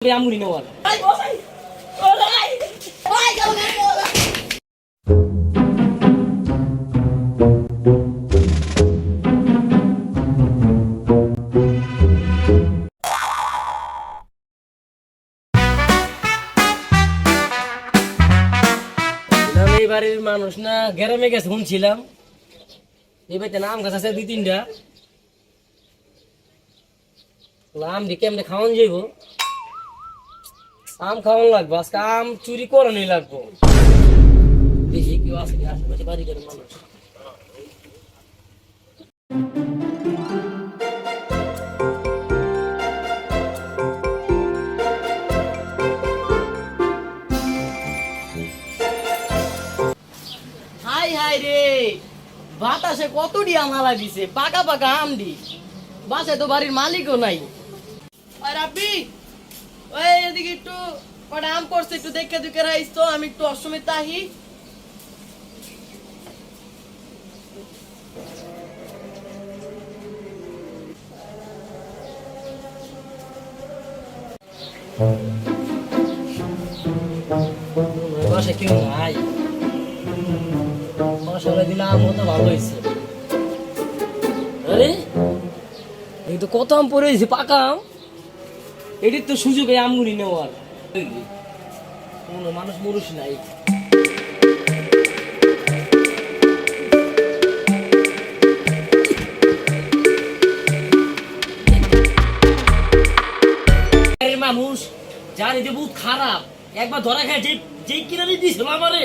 আমগুলি নেওয়ার এই বাড়ির মানুষ না গ্রামে গেছে শুনছিলাম। এই বাড়িতে নাম গাছ আছে দুই তিনটা। আম দিয়ে কেমনে খাওয়ান যাইব? আম খাওয়ান লাগবো আজকে আম চুরি করানোই লাগবো। দেখি কেউ কি আশেপাশে বাড়ি করে মানুষ। হাই হাই রে। বাতাসে কতটি আমা লাগিছে পাকা পাকা আম দি বাসায় তো বাড়ির মালিকও নাই। আর আপনি? ওই এদিকে একটু কটা আম করছে, একটু দেখে রাইস তো আমি একটু তো ভালো হয়েছে কত আম পড়ে পাকা আম? এটির তো সুযোগ এই আমগুলি নেওয়ার। কোনো মানুষ মরুষ নাই। মানুষ জানি যে বহুত খারাপ, একবার ধরা খায় যে যে কিনা দিয়েছিল আমারে।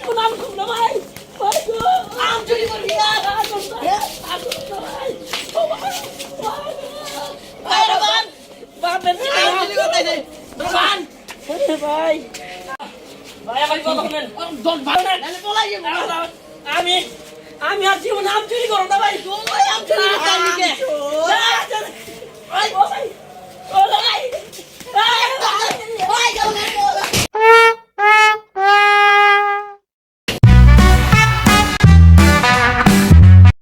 কথা শুনেন? দল ভালো না নালে পলাই যাব আমি আমি আর জীবন আম চুরি করো না ভাই। আম চুরি।